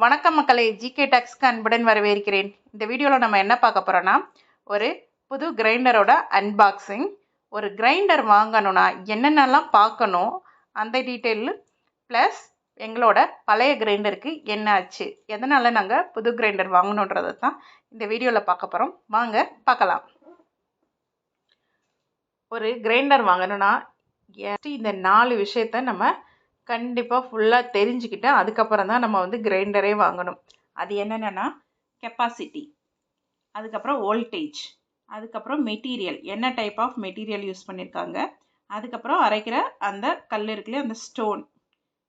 வணக்கம் மக்களை ஜிகே டாக்ஸ்க்கு அன்புடன் வரவேற்கிறேன். இந்த வீடியோவில் நம்ம என்ன பார்க்க போகிறோன்னா ஒரு புது கிரைண்டரோட அன்பாக்சிங் ஒரு கிரைண்டர் வாங்கணும்னா என்னென்னலாம் பார்க்கணும் அந்த டீட்டெயில் ப்ளஸ் எங்களோட பழைய கிரைண்டருக்கு என்ன ஆச்சு எதனால் நாங்கள் புது கிரைண்டர் வாங்கணுன்றதை தான் இந்த வீடியோவில் பார்க்க போகிறோம் வாங்க பார்க்கலாம். ஒரு கிரைண்டர் வாங்கணும்னா இந்த நாலு விஷயத்த நம்ம கண்டிப்பாக ஃபுல்லாக தெரிஞ்சுக்கிட்டு அதுக்கப்புறம் தான் நம்ம வந்து கிரைண்டரே வாங்கணும். அது என்னென்னா கெப்பாசிட்டி அதுக்கப்புறம் வோல்டேஜ் அதுக்கப்புறம் மெட்டீரியல் என்ன டைப் ஆஃப் மெட்டீரியல் யூஸ் பண்ணியிருக்காங்க அதுக்கப்புறம் அரைக்கிற அந்த கல் இருக்குல்லையே அந்த ஸ்டோன்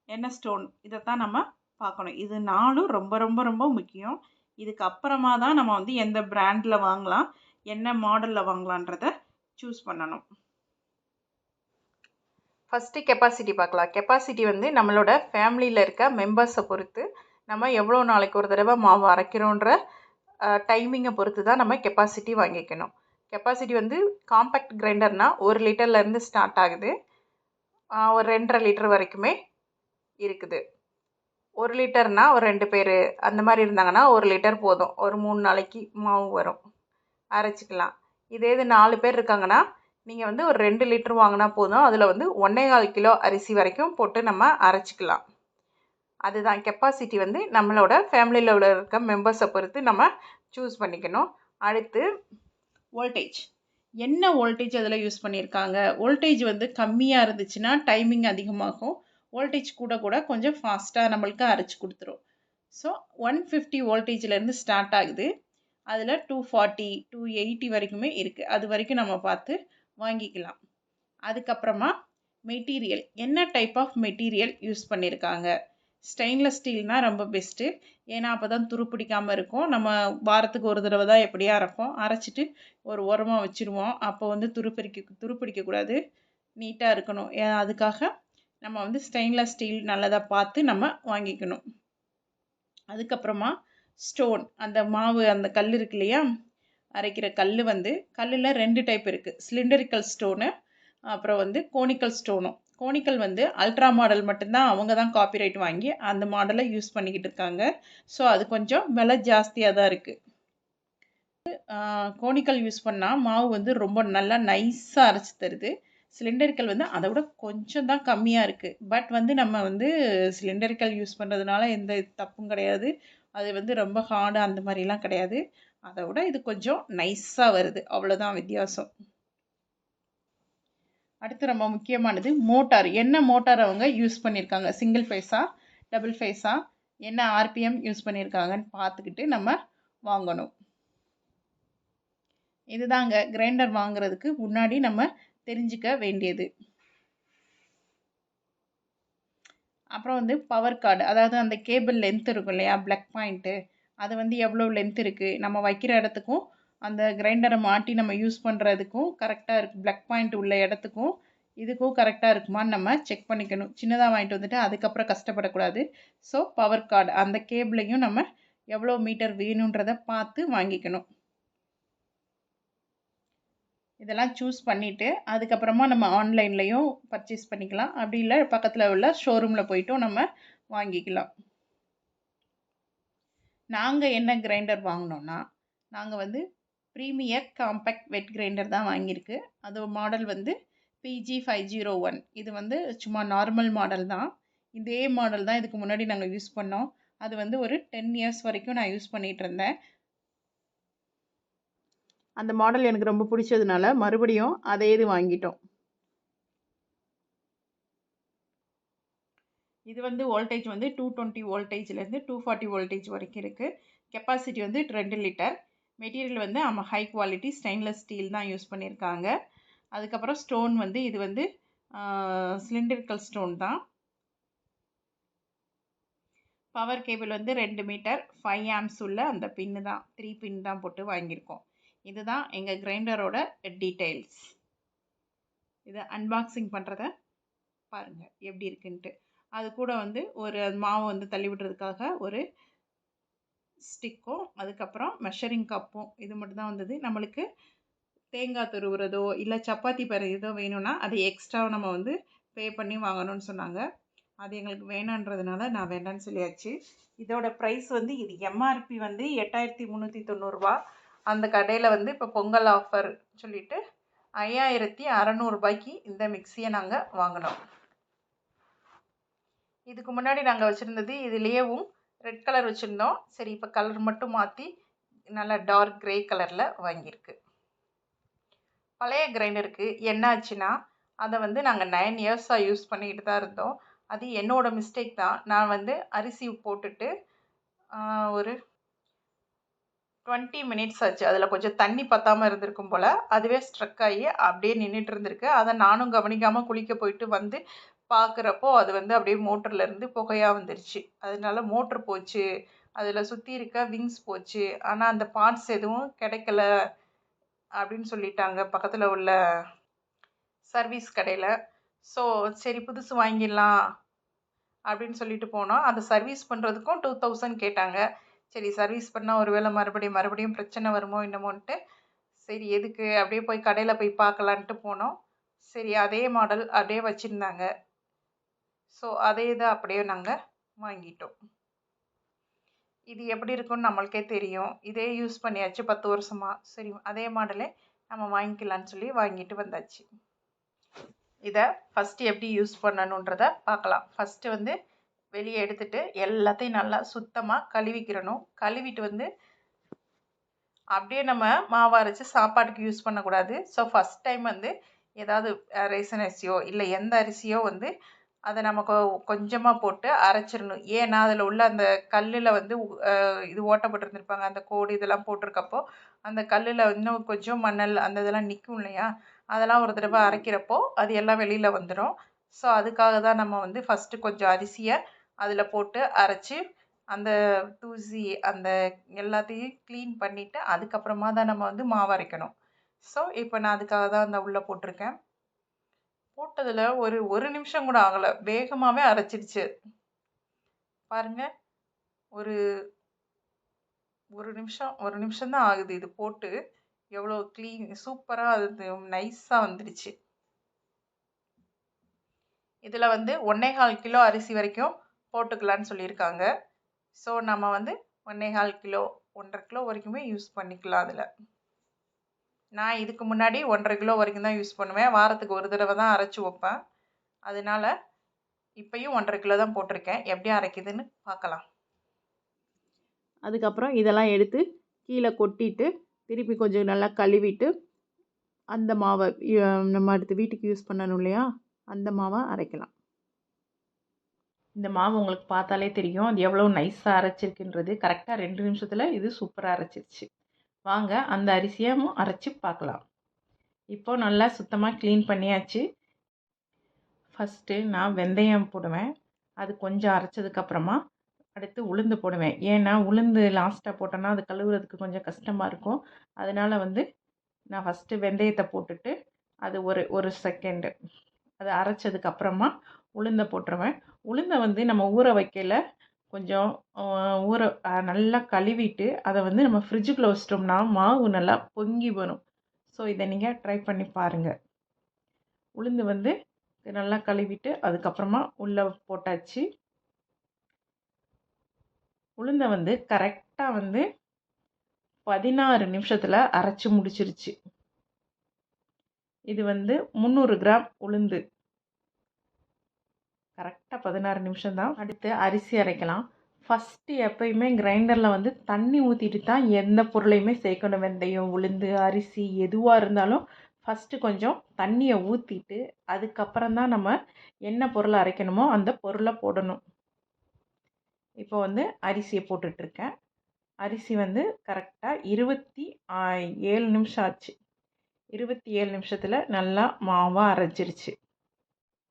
என்ன ஸ்டோன் இதை தான் நம்ம பார்க்கணும். இது நாலும் ரொம்ப ரொம்ப ரொம்ப முக்கியம். இதுக்கு அப்புறமா தான் நம்ம வந்து எந்த பிராண்டில் வாங்கலாம் என்ன மாடலில் வாங்கலான்றத சூஸ் பண்ணணும். ஃபஸ்ட்டு கெப்பாசிட்டி பார்க்கலாம். கெப்பாசிட்டி வந்து நம்மளோட ஃபேமிலியில் இருக்க மெம்பர்ஸை பொறுத்து நம்ம எவ்வளோ நாளைக்கு ஒரு தடவை மாவு அரைக்கிறோன்ற டைமிங்கை பொறுத்து தான் நம்ம கெப்பாசிட்டி வாங்கிக்கணும். கெப்பாசிட்டி வந்து காம்பேக்ட் கிரைண்டர்னால் ஒரு லிட்டர்லேருந்து ஸ்டார்ட் ஆகுது. ஒரு ரெண்டரை லிட்டர் வரைக்குமே இருக்குது. ஒரு லிட்டர்னால் ஒரு ரெண்டு பேர் அந்த மாதிரி இருந்தாங்கன்னா ஒரு லிட்டர் போதும். ஒரு மூணு நாளைக்கு மாவு வரும். அரைச்சிக்கலாம். இதே இது நாலு பேர் இருக்காங்கன்னா நீங்கள் வந்து ஒரு ரெண்டு லிட்டர் வாங்கினா போதும். அதில் வந்து ஒன்றே கால் கிலோ அரிசி வரைக்கும் போட்டு நம்ம அரைச்சிக்கலாம். அதுதான் கெப்பாசிட்டி வந்து நம்மளோட ஃபேமிலியில் உள்ள இருக்க மெம்பர்ஸை பொறுத்து நம்ம சூஸ் பண்ணிக்கணும். அடுத்து வோல்டேஜ் என்ன வோல்டேஜ் அதில் யூஸ் பண்ணியிருக்காங்க வோல்டேஜ் வந்து கம்மியாக இருந்துச்சுன்னா டைமிங் அதிகமாகும். வோல்டேஜ் கூட கூட கொஞ்சம் ஃபாஸ்ட்டாக நம்மளுக்கு அரைச்சி கொடுத்துரும். ஸோ ஒன் ஃபிஃப்டி வோல்டேஜ்லேருந்து ஸ்டார்ட் ஆகுது. அதில் டூ ஃபார்ட்டி டூ எயிட்டி வரைக்குமே இருக்குது அது வரைக்கும் நம்ம பார்த்து வாங்கிக்கலாம். அதுக்கப்புறமா மெட்டீரியல். என்ன டைப் ஆஃப் மெட்டீரியல் யூஸ் பண்ணியிருக்காங்க ஸ்டெயின்லெஸ் ஸ்டீல்னால் ரொம்ப பெஸ்ட்டு ஏன்னா அப்போ தான் துரு பிடிக்காமல் இருக்கும். நம்ம வாரத்துக்கு ஒரு தடவை தான் எப்படியா அரைப்போம். அரைச்சிட்டு ஒரு உரமாக வச்சுருவோம். அப்போ வந்து துரு பிடிக்க துரு பிடிக்கக்கூடாது. நீட்டாக இருக்கணும். அதுக்காக நம்ம வந்து ஸ்டெயின்லெஸ் ஸ்டீல் நல்லதாக பார்த்து நம்ம வாங்கிக்கணும். அதுக்கப்புறமா ஸ்டோன் அந்த மாவு அந்த கல் இருக்கு இல்லையா? அரைக்கிற கல் வந்து கல்லில் ரெண்டு டைப் இருக்குது சிலிண்டரிக்கல் ஸ்டோனு அப்புறம் வந்து கோனிக்கல் ஸ்டோனும் கோனிக்கல் வந்து அல்ட்ரா மாடல் மட்டும்தான் அவங்க தான் காப்பிரைட் வாங்கி அந்த மாடலை யூஸ் பண்ணிக்கிட்டு இருக்காங்க. ஸோ அது கொஞ்சம் விலை ஜாஸ்தியாக தான் இருக்குது கோனிக்கல் யூஸ் பண்ணால் மாவு வந்து ரொம்ப நல்லா நைஸாக அரைச்சி தருது. சிலிண்டரிக்கல் வந்து அதை விட கொஞ்சம் தான் கம்மியாக இருக்குது பட் வந்து நம்ம வந்து சிலிண்டரிக்கல் யூஸ் பண்ணுறதுனால எந்த தப்பும் கிடையாது. அது வந்து ரொம்ப ஹார்டு அந்த மாதிரிலாம் கிடையாது. அதை விட இது கொஞ்சம் நைஸாக வருது. அவ்வளோதான் வித்தியாசம். அடுத்து ரொம்ப முக்கியமானது மோட்டார். என்ன மோட்டார் அவங்க யூஸ் பண்ணியிருக்காங்க சிங்கிள் ஃபேஸா டபுள் ஃபேஸா என்ன ஆர்பிஎம் யூஸ் பண்ணியிருக்காங்கன்னு பார்த்துக்கிட்டு நம்ம வாங்கணும். இதுதாங்க கிரைண்டர் வாங்குறதுக்கு முன்னாடி நம்ம தெரிஞ்சுக்க வேண்டியது. அப்புறம் வந்து பவர் கார்டு அதாவது அந்த கேபிள் லென்த் இருக்கும் இல்லையா? பிளக் பாயிண்ட்டு அது வந்து எவ்வளோ லென்த் இருக்குது நம்ம வைக்கிற இடத்துக்கும் அந்த கிரைண்டரை மாட்டி நம்ம யூஸ் பண்ணுறதுக்கும் கரெக்டாக இருக்குது பிளக் பாயிண்ட் உள்ள இடத்துக்கும் இதுக்கும் கரெக்டாக இருக்குமான்னு நம்ம செக் பண்ணிக்கணும். சின்னதாக வாங்கிட்டு வந்துட்டு அதுக்கப்புறம் கஷ்டப்படக்கூடாது. ஸோ பவர் கார்டு அந்த கேபிளையும் நம்ம எவ்வளோ மீட்டர் வேணுன்றதை பார்த்து வாங்கிக்கணும். இதெல்லாம் சூஸ் பண்ணிவிட்டு அதுக்கப்புறமா நம்ம ஆன்லைன்லேயும் பர்ச்சேஸ் பண்ணிக்கலாம். அப்படி இல்லை பக்கத்தில் உள்ள ஷோரூமில் போயிட்டும் நம்ம வாங்கிக்கலாம். நாங்கள் என்ன கிரைண்டர் வாங்கினோன்னா நாங்கள் வந்து ப்ரீமியர் காம்பேக்ட் வெட் கிரைண்டர் தான் வாங்கியிருக்கு. அது மாடல் வந்து பிஜி ஃபைவ் ஜீரோ ஒன் இது வந்து சும்மா நார்மல் மாடல் தான். இதே மாடல் தான் இதுக்கு முன்னாடி நாங்கள் யூஸ் பண்ணோம். அது வந்து ஒரு டென் இயர்ஸ் வரைக்கும் நான் யூஸ் பண்ணிகிட்டு இருந்தேன். அந்த மாடல் எனக்கு ரொம்ப பிடிச்சதுனால மறுபடியும் அதே இது வாங்கிட்டோம். இது வந்து வோல்டேஜ் வந்து டூ டுவெண்ட்டி வோல்டேஜ்லேருந்து டூ ஃபார்ட்டி வோல்டேஜ் வரைக்கும் இருக்குது கெப்பாசிட்டி வந்து ரெண்டு லிட்டர் மெட்டீரியல் வந்து நம்ம ஹை குவாலிட்டி ஸ்டெயின்லெஸ் ஸ்டீல் தான் யூஸ் பண்ணியிருக்காங்க அதுக்கப்புறம் ஸ்டோன் வந்து இது வந்து சிலிண்டரிக்கல் ஸ்டோன் தான். பவர் கேபிள் வந்து ரெண்டு மீட்டர் ஃபைவ் ஆம்ஸ் உள்ள அந்த பின்னு தான். த்ரீ பின் தான் போட்டு வாங்கியிருக்கோம். இதுதான் எங்கள் கிரைண்டரோட டீட்டெயில்ஸ் இதை அன்பாக்சிங் பண்ணுறத பாருங்கள் எப்படி இருக்குன்ட்டு. அது கூட வந்து ஒரு மாவு வந்து தள்ளி விடுறதுக்காக ஒரு ஸ்டிக்கும் அதுக்கப்புறம் மெஷரிங் கப்பும் இது மட்டும்தான் வந்தது. நம்மளுக்கு தேங்காய் துருவுறதோ இல்லை சப்பாத்தி பறையதோ வேணும்னா அது எக்ஸ்ட்ரா நம்ம வந்து பே பண்ணி வாங்கணும்னு சொன்னாங்க. அது எங்களுக்கு வேணான்றதுனால நான் வேண்டான்னு சொல்லியாச்சு. இதோட ப்ரைஸ் வந்து இது எம்ஆர்பி வந்து எட்டாயிரத்தி முந்நூற்றி தொண்ணூறுரூவா அந்த கடையில் வந்து இப்போ பொங்கல் ஆஃபர் சொல்லிவிட்டு ஐயாயிரத்தி அறநூறுபாய்க்கு இந்த மிக்சியை நாங்கள் வாங்கினோம். இதுக்கு முன்னாடி நாங்கள் வச்சுருந்தது இதுலேயேவும் ரெட் கலர் வச்சுருந்தோம். சரி இப்போ கலர் மட்டும் மாற்றி நல்லா டார்க் க்ரே கலரில் வாங்கியிருக்கு. பழைய கிரைண்டருக்கு என்ன ஆச்சுன்னா அதை வந்து நாங்கள் நைன் இயர்ஸாக யூஸ் பண்ணிக்கிட்டு தான் இருந்தோம். அது என்னோடய மிஸ்டேக் தான். நான் வந்து அரிசி போட்டுட்டு ஒரு டுவெண்ட்டி மினிட்ஸ் ஆச்சு. அதில் கொஞ்சம் தண்ணி பற்றாமல் இருந்திருக்கும் போல். அதுவே ஸ்ட்ரக் ஆகி அப்படியே நின்றுட்டு இருந்திருக்கு. அதை நானும் கவனிக்காமல் குளிக்க போயிட்டு வந்து பார்க்குறப்போ அது வந்து அப்படியே மோட்டர்லேருந்து புகையாக வந்துருச்சு. அதனால மோட்ரு போச்சு அதில் சுற்றி இருக்க விங்ஸ் போச்சு. ஆனால் அந்த பார்ட்ஸ் எதுவும் கிடைக்கல அப்படின்னு சொல்லிட்டாங்க பக்கத்தில் உள்ள சர்வீஸ் கடையில். ஸோ சரி புதுசு வாங்கிடலாம் அப்படின்னு சொல்லிட்டு போனோம். அதை சர்வீஸ் பண்ணுறதுக்கும் டூ தௌசண்ட் கேட்டாங்க. சரி சர்வீஸ் பண்ணால் ஒரு வேளை மறுபடியும் மறுபடியும் பிரச்சனை வருமோ என்னமோன்ட்டு. சரி எதுக்கு? அப்படியே போய் கடையில் போய் பார்க்கலான்ட்டு போனோம். சரி அதே மாடல் அப்படியே வச்சுருந்தாங்க. ஸோ அதே இதை அப்படியே நாங்கள் வாங்கிட்டோம். இது எப்படி இருக்கும்னு நம்மளுக்கே தெரியும். இதே யூஸ் பண்ணியாச்சு பத்து வருஷமாக சரி அதே மாடலே நம்ம வாங்கிக்கலான்னு சொல்லி வாங்கிட்டு வந்தாச்சு. இதை ஃபஸ்ட்டு எப்படி யூஸ் பண்ணணுன்றத பார்க்கலாம். ஃபஸ்ட்டு வந்து வெளியே எடுத்துட்டு எல்லாத்தையும் நல்லா சுத்தமாக கழுவிக்கிறணும். கழுவிட்டு வந்து அப்படியே நம்ம மாவு அரைச்சி சாப்பாட்டுக்கு யூஸ் பண்ணக்கூடாது. ஸோ ஃபஸ்ட் டைம் வந்து ஏதாவது ரேசன் அரிசியோ இல்லை எந்த அரிசியோ வந்து அதை நம்ம கொ கொஞ்சமாக போட்டு அரைச்சிடணும். ஏன்னா அதில் உள்ள அந்த கல்லில் வந்து இது ஓட்டப்பட்டிருந்துருப்பாங்க. அந்த கோடு இதெல்லாம் போட்டிருக்கப்போ அந்த கல்லில் இன்னும் கொஞ்சம் மணல் அந்த இதெல்லாம் நிற்கும் இல்லையா? அதெல்லாம் ஒரு தடவை அரைக்கிறப்போ அது எல்லாம் வெளியில் வந்துடும் ஸோ அதுக்காக தான் நம்ம வந்து ஃபஸ்ட்டு கொஞ்சம் அரிசியை அதில் போட்டு அரைச்சி அந்த தூசி அந்த எல்லாத்தையும் க்ளீன் பண்ணிவிட்டு அதுக்கப்புறமா தான் நம்ம வந்து மாவு அரைக்கணும். ஸோ இப்போ நான் அதுக்காக தான் அந்த உள்ளே போட்டிருக்கேன். போட்டதில் ஒரு ஒரு நிமிஷம் கூட ஆகலை. வேகமாகவே அரைச்சிடுச்சு. பாருங்கள் ஒரு ஒரு நிமிஷம் ஒரு நிமிஷம் தான் ஆகுது இது போட்டு. எவ்வளோ க்ளீன் சூப்பராக அது நைஸாக வந்துடுச்சு. இதில் வந்து ஒன்றேகால் கிலோ அரிசி வரைக்கும் போட்டுக்கலான்னு சொல்லியிருக்காங்க. ஸோ நம்ம வந்து ஒன்னேகால் கிலோ ஒன்றரை கிலோ வரைக்குமே யூஸ் பண்ணிக்கலாம் அதில். நான் இதுக்கு முன்னாடி ஒன்றரை கிலோ வரைக்கும் தான் யூஸ் பண்ணுவேன். வாரத்துக்கு ஒரு தடவை தான் அரைச்சி வைப்பேன். அதனால் இப்போயும் ஒன்றரை கிலோ தான் போட்டிருக்கேன். எப்படி அரைக்குதுன்னு பார்க்கலாம். அதுக்கப்புறம் இதெல்லாம் எடுத்து கீழே கொட்டிட்டு திருப்பி கொஞ்சம் நல்லா கழுவிட்டு அந்த மாவை நம்ம அடுத்து வீட்டுக்கு யூஸ் பண்ணணும் இல்லையா? அந்த மாவை அரைக்கலாம். இந்த மாவு உங்களுக்கு பார்த்தாலே தெரியும். அது எவ்வளோ நைஸாக அரைச்சிருக்குன்றது. கரெக்டாக ரெண்டு நிமிஷத்தில் இது சூப்பராக அரைச்சிருச்சு. வாங்க அந்த அரிசியும் அரைச்சி பார்க்கலாம். இப்போது நல்லா சுத்தமாக க்ளீன் பண்ணியாச்சு. ஃபஸ்ட்டு நான் வெந்தயம் போடுவேன். அது கொஞ்சம் அரைச்சதுக்கப்புறமா அடுத்து உளுந்து போடுவேன். ஏன்னா உளுந்து லாஸ்ட்டாக போட்டோன்னா அது கழுவுறதுக்கு கொஞ்சம் கஷ்டமாக இருக்கும். அதனால் வந்து நான் ஃபஸ்ட்டு வெந்தயத்தை போட்டுட்டு அது ஒரு ஒரு செகண்டு அதை அரைச்சதுக்கப்புறமா உளுந்தை போட்டுருவேன். உளுந்தை வந்து நம்ம ஊற வைக்கல. கொஞ்சம் ஊற நல்லா கழுவிட்டு அதை வந்து நம்ம ஃப்ரிட்ஜுக்குள்ளே வச்சிட்டோம்னா மாவு நல்லா பொங்கி வரும். ஸோ இதை நீங்கள் ட்ரை பண்ணி பாருங்கள் உளுந்து வந்து நல்லா கழுவிட்டு அதுக்கப்புறமா உள்ளே போட்டாச்சு. உளுந்தை வந்து கரெக்டாக வந்து பதினாறு நிமிஷத்தில் அரைச்சி முடிச்சிருச்சு. இது வந்து முந்நூறு கிராம் உளுந்து. கரெக்டாக பதினாறு நிமிஷம் தான். அடுத்து அரிசி அரைக்கலாம். ஃபஸ்ட்டு எப்பயுமே கிரைண்டரில் வந்து தண்ணி ஊற்றிட்டு தான் எந்த பொருளையுமே சேர்க்கணும். வெந்தயம் உளுந்து அரிசி எதுவாக இருந்தாலும் ஃபஸ்ட்டு கொஞ்சம் தண்ணியை ஊற்றிட்டு அதுக்கப்புறம் தான் நம்ம என்ன பொருளை அரைக்கணுமோ அந்த பொருளை போடணும். இப்போ வந்து அரிசியை போட்டுட்ருக்கேன் அரிசி வந்து கரெக்டாக இருபத்தி ஏழு நிமிஷம் ஆச்சு. இருபத்தி ஏழு நிமிஷத்தில் நல்லா மாவாக அரைச்சிருச்சு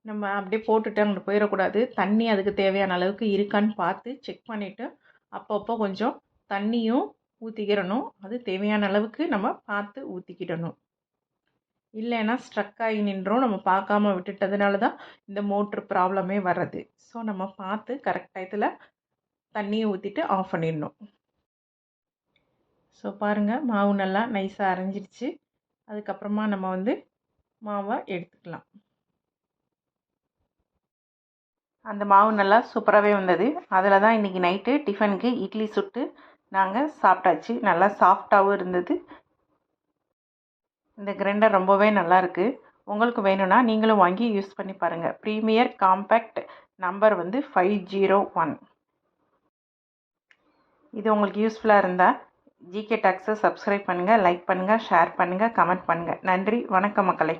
நம்ம அப்படியே போட்டுட்டு அங்கே போயிடக்கூடாது தண்ணி அதுக்கு தேவையான அளவுக்கு இருக்கான்னு பார்த்து செக் பண்ணிவிட்டு அப்பப்போ கொஞ்சம் தண்ணியும் ஊற்றிக்கிடணும் அது தேவையான அளவுக்கு நம்ம பார்த்து ஊற்றிக்கிடணும் இல்லைன்னா ஸ்ட்ரக் ஆகி நின்றோம். நம்ம பார்க்காம விட்டுட்டதுனால தான் இந்த மோட்ரு ப்ராப்ளமே வர்றது. ஸோ நம்ம பார்த்து கரெக்ட் டயத்தில் தண்ணியை ஊற்றிட்டு ஆஃப் பண்ணிடணும். ஸோ பாருங்கள் மாவு நல்லா நைஸாக அரைஞ்சிடுச்சு. அதுக்கப்புறமா நம்ம வந்து மாவை எடுத்துக்கலாம். அந்த மாவு நல்லா சூப்பராகவே வந்தது. அதில் தான் இன்றைக்கி நைட்டு டிஃபனுக்கு இட்லி சுட்டு நாங்கள் சாப்பிட்டாச்சு. நல்லா சாஃப்டாகவும் இருந்தது. இந்த கிரைண்டர் ரொம்பவே நல்லாயிருக்கு உங்களுக்கு வேணும்னா நீங்களும் வாங்கி யூஸ் பண்ணி பாருங்கள் ப்ரீமியர் காம்பேக்ட் நம்பர் வந்து ஃபைவ் ஜீரோ ஒன் இது உங்களுக்கு யூஸ்ஃபுல்லாக இருந்தால் ஜிகே டாக்ஸை சப்ஸ்கிரைப் பண்ணுங்கள் லைக் பண்ணுங்கள் ஷேர் பண்ணுங்கள் கமெண்ட் பண்ணுங்கள் நன்றி வணக்கம் மக்களை.